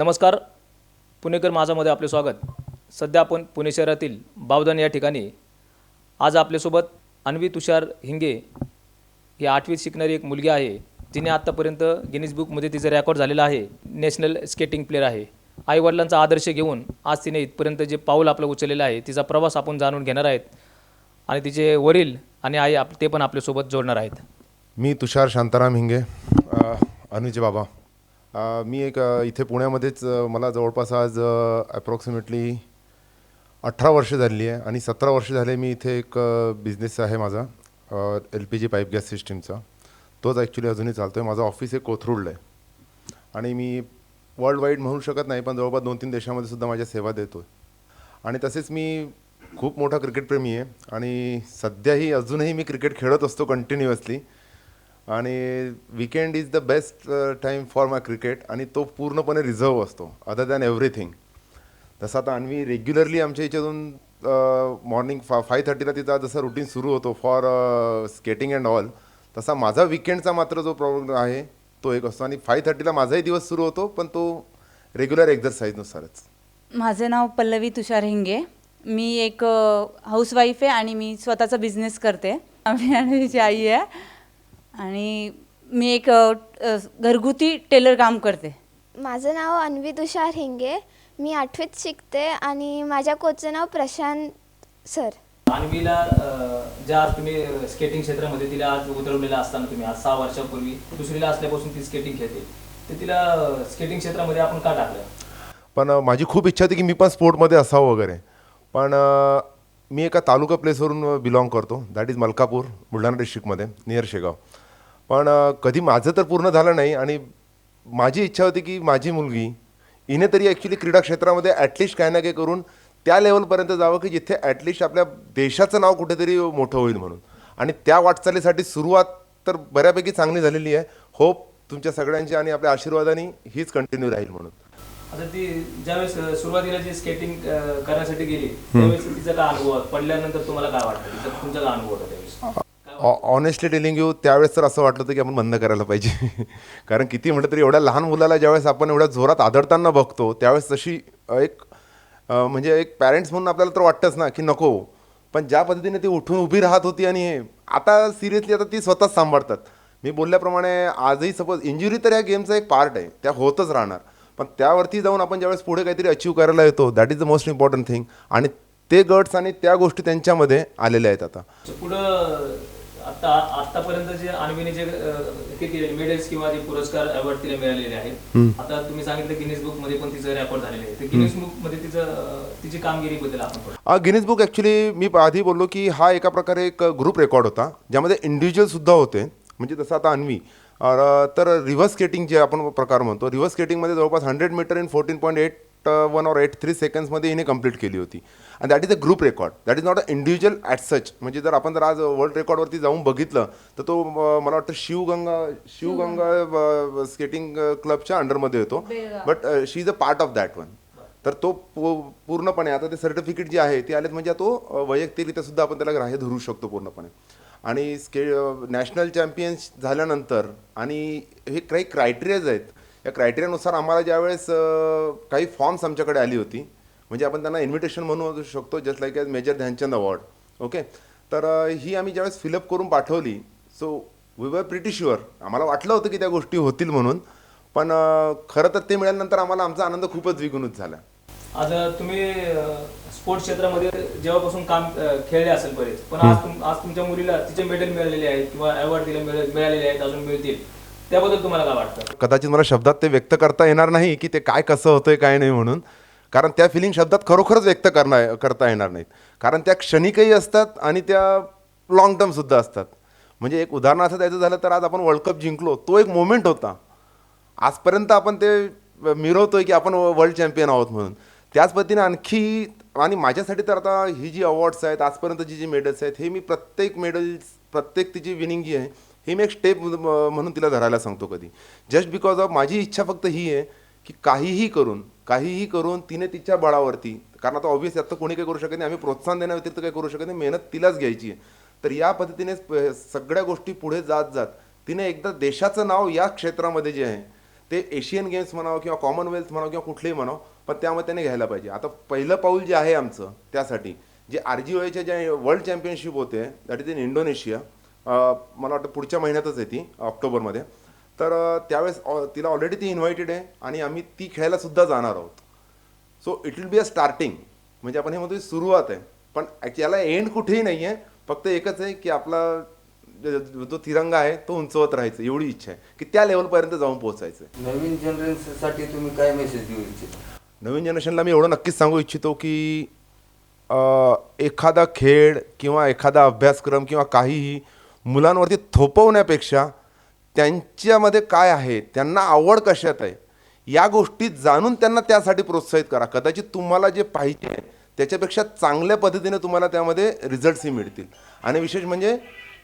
नमस्कार. पुणेकर माझामध्ये आपले स्वागत. सध्या आपण पुणे शहरातील बावधन या ठिकाणी. आज आपल्यासोबत अन्वी तुषार हिंगे ही आठवीत शिकणारी एक मुलगी आहे जिने आत्तापर्यंत गिनीज बुकमध्ये तिचं रेकॉर्ड झालेलं आहे नॅशनल स्केटिंग प्लेअर आहे. आईवडिलांचा आदर्श घेऊन आज तिने इथपर्यंत जे पाऊल आपलं उचललेलं आहे तिचा प्रवास आपण जाणून घेणार आहेत. आणि तिचे वडील आणि आई आप ते पण आपल्यासोबत जोडणार आहेत. मी तुषार शांताराम हिंगे अनुजे बाबा. मी एक इथे पुण्यामध्येच मला जवळपास आज अप्रॉक्सिमेटली अठरा वर्ष झालेली आहे आणि सतरा वर्ष झाले मी इथे एक बिझनेस आहे माझा L P G pipe gas सिस्टीमचा तोच ॲक्च्युली अजूनही चालतो आहे माझं ऑफिस हे कोथरूडला आहे. आणि मी वर्ल्ड वाईड म्हणू शकत नाही पण जवळपास दोन तीन देशामध्ये सुद्धा माझ्या सेवा देतो आहे आणि तसेच मी खूप मोठा क्रिकेटप्रेमी आहे. आणि सध्याही अजूनही मी क्रिकेट खेळत असतो कंटिन्युअसली आणि weekend is the best time for my cricket आणि तो पूर्णपणे रिझर्व असतो अदर दॅन एव्हरीथिंग तसं आता आम्ही रेग्युलरली आमच्या याच्यातून मॉर्निंग फा फाय थर्टीला तिचा जसं रुटीन सुरू होतो फॉर स्केटिंग अँड ऑल तसा माझा विकेंडचा मात्र जो प्रॉब्लेम आहे तो एक असतो. आणि फाय थर्टीला माझाही दिवस सुरू होतो पण तो रेग्युलर एक्झरसाईजनुसारच माझे नाव पल्लवी तुषार हिंगे. मी एक uh, हाऊसवाईफ आहे आणि मी स्वतःचा बिझनेस करते. आम्ही आणवीची आई आहे. आणि मी एक अ, अ, घरगुती टेलर काम करते. माझं नाव अन्वी तुषार हिंगे. मी आठवीत शिकते आणि माझ्या कोचचं नाव प्रशांत सर. अन्वीला अ, ज्या आज तुम्ही स्केटिंग क्षेत्रामध्ये तिला आज उतरवलेलं असताना तुम्ही आज सहा वर्षापूर्वी दुसरीला असल्यापासून ती स्केटिंग खेळते. तर तिला स्केटिंग क्षेत्रामध्ये आपण का टाकलं? पण अ, माझी खूप इच्छा होती की मी पण स्पोर्टमध्ये असावं वगैरे. पण अ, मी एका तालुका प्लेसवरून बिलॉंग करतो. दॅट इज मलकापूर बुलढाणा डिस्ट्रिक्टमध्ये नियर शेगाव. पण कधी माझं तर पूर्ण झालं नाही आणि माझी इच्छा होती की माझी मुलगी हिने तरी ॲक्च्युली क्रीडा क्षेत्रामध्ये ॲटलिस्ट काय ना काय करून त्या लेवलपर्यंत जावं की जिथे ॲटलिस्ट आपल्या देशाचं नाव कुठेतरी मोठं होईल म्हणून. आणि त्या वाटचालीसाठी सुरुवात तर बऱ्यापैकी चांगली झालेली आहे. होप तुमच्या सगळ्यांची आणि आपल्या आशीर्वादाने हीच कंटिन्यू राहील म्हणून. आता ती ज्यावेळेस सुरुवातीला जी स्केटिंग करण्यासाठी गेली त्यावेळेस तिचा काय अनुभव? पडल्यानंतर तुम्हाला काय वाटतं? तुमचा काय अनुभव होता त्यावेळेस? ऑनेस्टली टेलिंग यू त्यावेळेस तर असं वाटलं होतं की आपण बंद करायला पाहिजे. कारण किती म्हटलं तरी एवढ्या लहान मुलाला ज्यावेळेस आपण एवढ्या जोरात आदळताना बघतो त्यावेळेस तशी एक म्हणजे एक पॅरेंट्स म्हणून आपल्याला तर वाटतंच ना की नको. पण ज्या पद्धतीने ती उठून उभी राहत होती आणि हे आता सिरियसली आता ती स्वतःच सांभाळतात. मी बोलल्याप्रमाणे आजही सपोज इंजुरी तर या गेमचा एक पार्ट आहे त्या होतच राहणार. पण त्यावरती जाऊन आपण ज्यावेळेस पुढे काहीतरी अचीव करायला येतो that is the most important thing आणि ते गट्स आणि त्या गोष्टी त्यांच्यामध्ये आलेल्या आहेत आता. पुढं आता आतापर्यंत जे अन्वीने जे किती मेडल्स किंवा जे पुरस्कार अवॉर्ड तिला मिळालेले आहेत आता तुम्ही सांगितलं गिनीज बुकमध्ये पण तिचं रेकॉर्ड झालेलं आहे. तर गिनीज बुकमध्ये तिचं तिची कामगिरी बद्दल आपण गिनीज बुक ॲक्च्युली मी आधी बोललो की हा एका प्रकारे एक ग्रुप रेकॉर्ड होता ज्यामध्ये इंडिव्हिज्युअलसुद्धा होते. म्हणजे जसं आता अन्वी तर रिव्हर्स स्केटिंग जे आपण प्रकार म्हणतो रिव्हर्स स्केटिंगमध्ये जवळपास hundred metre in fourteen point eight one और एट थ्री सेकंड्समध्ये हिने कंप्लीट केली होती. आणि that is a group record that is not a individual at such म्हणजे जर आपण जर आज वर्ल्ड रेकॉर्डवरती जाऊन बघितलं तर तो मला वाटतं शिवगंगा शिवगंगा स्केटिंग क्लबच्या अंडरमध्ये येतो but she is a part of that one तर तो पूर्णपणे आता ते सर्टिफिकेट जे आहे ते आलेत म्हणजे तो वैयक्तिकरित्या सुद्धा आपण त्याला ग्राह्य धरू शकतो पूर्णपणे. आणि स्के नॅशनल चॅम्पियन्स झाल्यानंतर आणि हे काही क्रायटेरियाज आहेत या क्रायटेरियानुसार आम्हाला ज्यावेळेस काही फॉर्म्स आमच्याकडे आली होती म्हणजे आपण त्यांना इन्व्हिटेशन म्हणू शकतो just like as major Dhyanchand award okay तर ही आम्ही ज्यावेळेस फिलअप करून पाठवली so we were pretty sure आम्हाला वाटलं होतं की त्या गोष्टी होतील म्हणून पण खरं तर ते मिळाल्यानंतर आम्हाला आमचा आनंद खूपच द्विगुणित झाला. आज तुम्ही स्पोर्ट्स क्षेत्रामध्ये जेव्हापासून काम खेळले असेल बरेच पण आज तुम- आज तुमच्या मुलीला तिचे मेडल मिळालेले आहेत किंवा अवॉर्ड तिला मिळ- मिळालेले आहेत अजून मिळतील. त्याबद्दल तुम्हाला काय वाटतं? कदाचित मला शब्दात ते व्यक्त करता येणार नाही की ते काय कसं होतंय काय नाही म्हणून. कारण त्या फिलिंग शब्दात खरोखरच व्यक्त करणार करता येणार नाहीत. कारण त्या क्षणिकही असतात आणि त्या लॉंग टर्मसुद्धा असतात. म्हणजे एक उदाहरणार्थ द्यायचं झालं तर आज आपण वर्ल्ड कप जिंकलो तो एक मोमेंट होता. आजपर्यंत आपण ते मिरवतोय की आपण वर्ल्ड चॅम्पियन आहोत म्हणून. त्याच पद्धतीने आणखी आणि माझ्यासाठी तर आता ही जी अवॉर्ड्स आहेत आजपर्यंतची जी मेडल्स आहेत हे मी प्रत्येक मेडल्स प्रत्येक तिची विनिंग जी आहे ही मी एक स्टेप म्हणून तिला धरायला सांगतो कधी. जस्ट बिकॉज ऑफ माझी इच्छा फक्त ही आहे की काहीही करून काहीही करून तिने तिच्या बळावरती कारण आता ऑब्वियस आता कोणी काही करू शकत नाही आम्ही प्रोत्साहन देण्याव्यतिरिक्त काही करू शकत नाही मेहनत तिलाच घ्यायची आहे. तर या पद्धतीने सगळ्या गोष्टी पुढे जात जात तिने एकदा देशाचं नाव या क्षेत्रामध्ये जे आहे ते एशियन गेम्स म्हणावं किंवा कॉमनवेल्थ म्हणावं किंवा कुठलेही म्हणावं पण त्यामध्ये त्याने घ्यायला पाहिजे. आता पहिलं पाऊल जे आहे आमचं त्यासाठी जे आर जी ओच्या ज्या वर्ल्ड चॅम्पियनशिप होते दॅट इज इन इंडोनेशिया मला वाटतं पुढच्या महिन्यातच आहे ती ऑक्टोबरमध्ये. तर त्यावेळेस ऑ- तिला ऑलरेडी ती इन्व्हायटेड आहे आणि आम्ही ती खेळायला सुद्धा जाणार आहोत. So it will be a starting म्हणजे आपण हे म्हणतो सुरुवात आहे. पण याला एंड कुठेही नाही आहे. फक्त एकच आहे की आपला ज- तिरंगा आहे तो उंचवत राहायचं. एवढी इच्छा आहे की त्या लेवलपर्यंत जाऊन पोहोचायचं आहे. नवीन जनरेशनसाठी तुम्ही काय मेसेज देऊ इच्छिता? नवीन जनरेशनला मी एवढं नक्कीच सांगू इच्छितो की एखादा खेळ किंवा एखादा अभ्यासक्रम किंवा काहीही मुलांवरती थोपवण्यापेक्षा त्यांच्यामध्ये काय आहे त्यांना आवड कशात आहे या गोष्टी जाणून त्यांना त्यासाठी प्रोत्साहित करा. कदाचित तुम्हाला जे पाहिजे त्याच्यापेक्षा चांगल्या पद्धतीने तुम्हाला त्यामध्ये रिझल्ट्सही मिळतील. आणि विशेष म्हणजे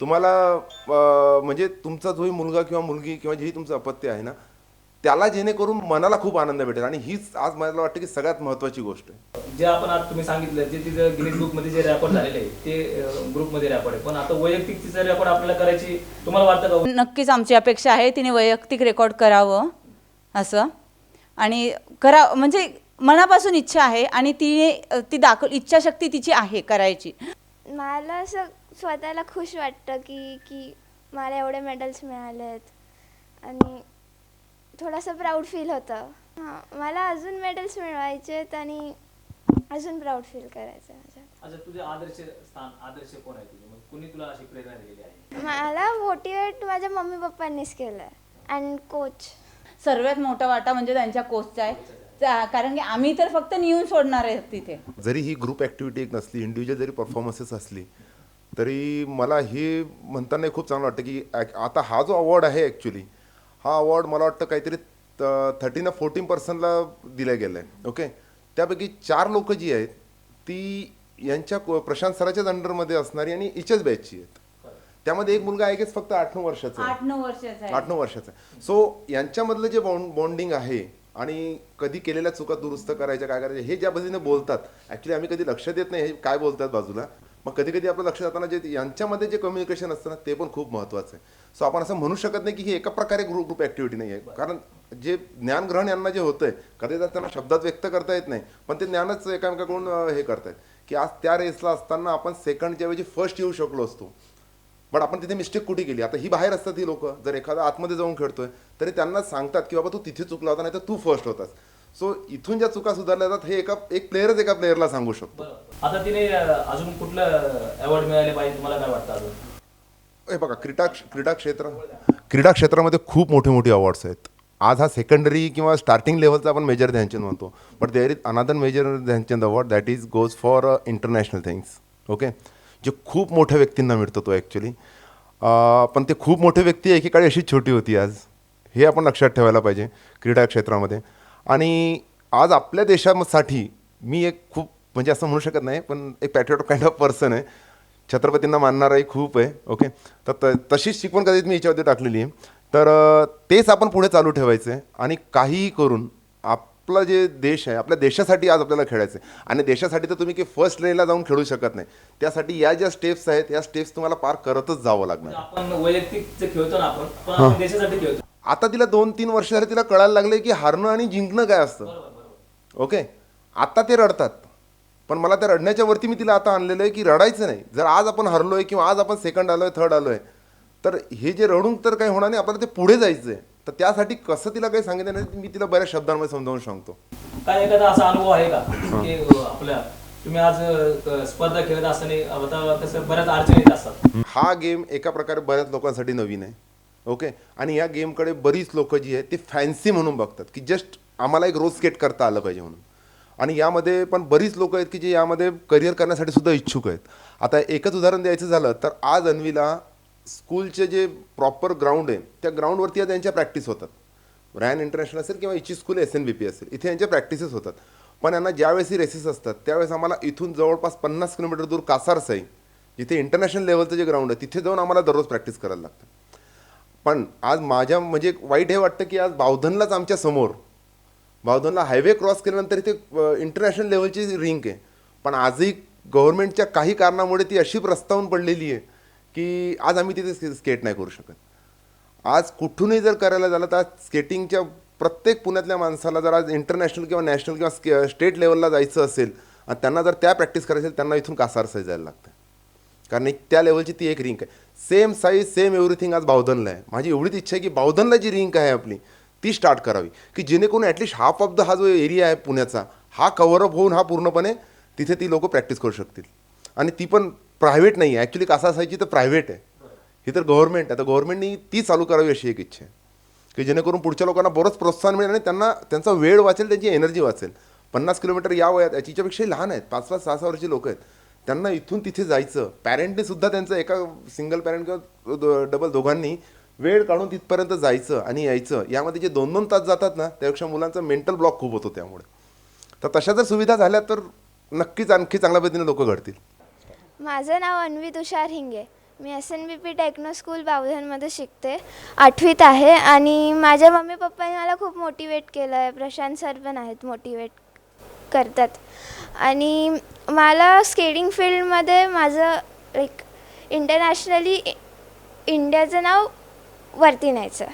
तुम्हाला म्हणजे तुमचा जोही मुलगा किंवा मुलगी किंवा जेही तुमचं अपत्य आहे ना त्याला जेणेकरून मनाला खूप आनंद भेटेल. आणि हीच आज मला वाटतं की सगळ्यात महत्त्वाची गोष्ट आहे. जे आपण आज तुम्ही सांगितलं जे तिचं गिनीज बुकमध्ये जे रेकॉर्ड झालेले आहे ते ग्रुपमध्ये रेकॉर्ड आहे. पण आता वैयक्तिक तिचं रेकॉर्ड आपल्याला करायची तुम्हाला वाटतं का? नक्कीच आमची अपेक्षा आहे तिने वैयक्तिक रेकॉर्ड करावं असं. आणि करा म्हणजे मनापासून इच्छा आहे आणि तिने ती दाखव इच्छाशक्ती तिची आहे करायची. मला असं स्वतःला खुश वाटतं की की मला एवढे मेडल्स मिळाले आहेत आणि थोडंसं प्राऊड फील होतं. हां मला अजून मेडल्स मिळवायचे आहेत आणि अजून प्राऊड फील करायचं आहे अच्छा तुझे आदर्श स्थान आदर्श कोण आहे तुझे? मग कुणी तुला अशी प्रेरणा दिलेली आहे? मला मोटिवेट माझ्या मम्मी पप्पांनीच केलं आहे अँड कोच सर्वात मोठा वाटा म्हणजे त्यांच्या कोचचा आहे. त्या- कारण की आम्ही तर फक्त नेऊन सोडणार आहे तिथे. जरी ही ग्रुप ॲक्टिव्हिटी एक नसली इंडिव्हिज्युअल जरी परफॉर्मन्सेस असली तरी मला हे म्हणताना खूप चांगलं वाटतं की ॲक- आता हा जो अवॉर्ड आहे ॲक्च्युली हा अवॉर्ड मला वाटतं काहीतरी थर्टीन फोर्टीन पर्सनला दिला गेला. आहे ओके त्यापैकी चार लोक जी आहेत ती यांच्या प्रशांत सराच्याच अंडरमध्ये असणारी आणि हिच्याच बॅचची आहेत. त्यामध्ये एक मुलगा आहे की फक्त आठ नऊ वर्षाचा आठ नऊ वर्षाचा आहे. आठ नऊ वर्षाचा सो यांच्यामधलं जे बॉन्ड बॉन्डिंग आहे आणि कधी केलेल्या चुका दुरुस्त करायच्या काय करायच्या हे ज्या पद्धतीने बोलतात ॲक्च्युली आम्ही कधी लक्ष देत नाही हे काय बोलतात बाजूला मग कधी कधी आपलं लक्ष जाताना जे यांच्यामध्ये जे कम्युनिकेशन असतं ना ते पण खूप महत्त्वाचं आहे. सो आपण असं म्हणू शकत नाही की ही एका प्रकारे ग्रुप ग्रुप ॲक्टिव्हिटी नाही आहे कारण जे ज्ञानग्रहण यांना जे होतंय कधीतरी त्यांना शब्दात व्यक्त करता येत नाही पण ते ज्ञानच एकामेकाकडून हे करतायत. की आज त्या रेसला असताना आपण सेकंडच्या ऐवजी फर्स्ट येऊ शकलो असतो. बट आपण तिथे मिस्टेक कुठे केली? आता ही बाहेर असतात ही लोक. जर एखादा आतमध्ये जाऊन खेळतोय तरी त्यांना सांगतात की बाबा तू तिथे चुकला होता नाही तर तू फर्स्ट होतास. सो इथून ज्या चुका सुधारल्या जातात हे एका एक प्लेअरच एका प्लेअरला सांगू शकतो. आता तिने अजून कुठलं अवॉर्ड मिळाले पाहिजे तुम्हाला काय वाटतं अजून? हे बघा क्रीडा क्रीडा क्षेत्र क्रीडा क्षेत्रामध्ये खूप मोठे मोठे अवॉर्ड्स आहेत. आज हा सेकंडरी किंवा स्टार्टिंग लेवलचा आपण मेजर ध्यानचंद म्हणतो. But there is another major Dhyanchand award that is goes for international things okay जे खूप मोठ्या व्यक्तींना मिळतो तो ॲक्च्युली पण ते खूप मोठे व्यक्ती एकेकाळी अशी छोटी होती आज. हे आपण लक्षात ठेवायला पाहिजे क्रीडा क्षेत्रामध्ये. आणि आज आपल्या देशासाठी मी एक खूप म्हणजे असं म्हणू शकत नाही पण एक पॅट्रियट काइंड ऑफ पर्सन आहे. छत्रपतींना मानणाराही खूप आहे ओके तर त तशीच शिकवण कधीच मी याच्यावरती टाकलेली आहे. तर तेच आपण पुढे चालू ठेवायचं आहे आणि काहीही करून आपला जे देश आहे आपल्या देशासाठी आज आपल्याला खेळायचं आहे. आणि देशासाठी तर तुम्ही की फर्स्ट लेला जाऊन खेळू शकत नाही. त्यासाठी या ज्या स्टेप्स आहेत या स्टेप्स तुम्हाला पार करतच जावं लागणार. आपण वैयक्तिक खेळतो ना आपण पण आपण देशासाठी खेळतो. आता तिला दोन तीन वर्ष झाले तिला कळायला लागले की हारणं आणि जिंकणं काय असतं. ओके? आता ते रडतात. पण मला त्या रडण्याच्या वरती मी तिला आता आणलेलं आहे की रडायचं नाही. जर आज आपण हरलोय किंवा आज आपण सेकंड आलोय थर्ड आलोय तर हे जे रडून तर काही होणार नाही. आपल्याला ते पुढे जायचं आहे तर त्यासाठी कसं तिला काही सांगितलं नाही मी तिला बऱ्याच शब्दांमध्ये समजावून सांगतो. काय एखादा असा अनुभव आहे का? आपल्या तुम्ही आज स्पर्धा खेळत असताना आता कसं बऱ्याच अडचणी येत असतात. हा गेम एका प्रकारे बऱ्याच लोकांसाठी नवीन आहे. ओके आणि या गेमकडे बरीच लोक जी आहेत ती फॅन्सी म्हणून बघतात की जस्ट आम्हाला एक रोज स्केट करता आलं पाहिजे म्हणून. आणि यामध्ये पण बरीच लोक आहेत की जे यामध्ये करिअर करण्यासाठी सुद्धा इच्छुक आहेत. आता एकच उदाहरण द्यायचं झालं तर आज अन्वीला स्कूलचे जे प्रॉपर ग्राउंड आहे त्या ग्राउंडवरती आज यांच्या प्रॅक्टिस होतात. रॅन इंटरनॅशनल असेल किंवा इची school S N B P असेल इथे यांच्या प्रॅक्टिसेस होतात. पण यांना ज्यावेळेस ही रेसेस असतात त्यावेळेस आम्हाला इथून जवळपास पन्नास किलोमीटर दूर कासारसाई जिथे इंटरनॅशनल लेवलचं जे ग्राउंड आहे तिथे जाऊन आम्हाला दररोज प्रॅक्टिस करायला लागतं. पण आज माझ्या म्हणजे वाईट हे वाटतं की आज बावधनलाच आमच्यासमोर. बावधनला हायवे क्रॉस केल्यानंतर इथे इंटरनॅशनल लेवलची रिंक आहे. पण आजही गव्हर्नमेंटच्या काही कारणामुळे ती अशी प्रस्तावून पडलेली आहे की आज आम्ही तिथे स्केट नाही करू शकत. आज कुठूनही जर करायला झालं तर आज स्केटिंगच्या प्रत्येक पुण्यातल्या माणसाला जर आज इंटरनॅशनल किंवा नॅशनल किंवा स्के- स्टेट लेवलला जायचं असेल आणि त्यांना जर त्या प्रॅक्टिस करायची असेल त्यांना इथून कासार जायला लागतं कारण एक त्या लेवलची ती एक रिंक आहे. सेम साईज सेम एव्हरीथिंग आज बावधनला आहे. माझी एवढीच इच्छा आहे की बावधनला जी रिंक आहे आपली ती स्टार्ट करावी. की जेणेकरून ॲटलिस्ट हाफ ऑफ द हा जो एरिया आहे पुण्याचा हा कव्हरअप होऊन हा पूर्णपणे तिथे ती लोकं प्रॅक्टिस करू शकतील. आणि ती पण प्रायव्हेट नाही आहे ॲक्च्युली कासा असायची तर प्रायव्हेट आहे. ही तर गव्हर्नमेंट आहे. तर गव्हर्नमेंटनी ती चालू करावी अशी एक इच्छा आहे. की जेणेकरून पुढच्या लोकांना बरंच प्रोत्साहन मिळेल आणि त्यांना त्यांचा वेळ वाचेल त्यांची एनर्जी वाचेल. पन्नास किलोमीटर या वयात याच्यापेक्षाही लहान आहेत. पाच पाच सहा सहा वर्षी लोक आहेत. त्यांना इथून तिथे जायचं. पॅरेंटने सुद्धा त्यांचं एका सिंगल पॅरेंट किंवा डबल दोघांनी वेळ काढून तिथपर्यंत जायचं आणि यायचं. यामध्ये जे दोन दोन तास जातात ना त्यापेक्षा मुलांचा मेंटल ब्लॉक खूप होतो त्यामुळे. तर तशा जर सुविधा झाल्या तर नक्कीच आणखी चांगल्या पद्धतीने लोक घडतील. माझं नाव अन्वी तुषार हिंगे. मी S N B P techno school बावधनमध्ये शिकते. आठवीत आहे आणि माझ्या मम्मी पप्पाने मला खूप मोटिवेट केलं आहे प्रशांत सर पण आहेत मोटिवेट करतात. आणि मला स्केटिंग फील्डमध्ये माझं लाईक इंटरनॅशनली इंडियाचं नाव वरती न्यायचं.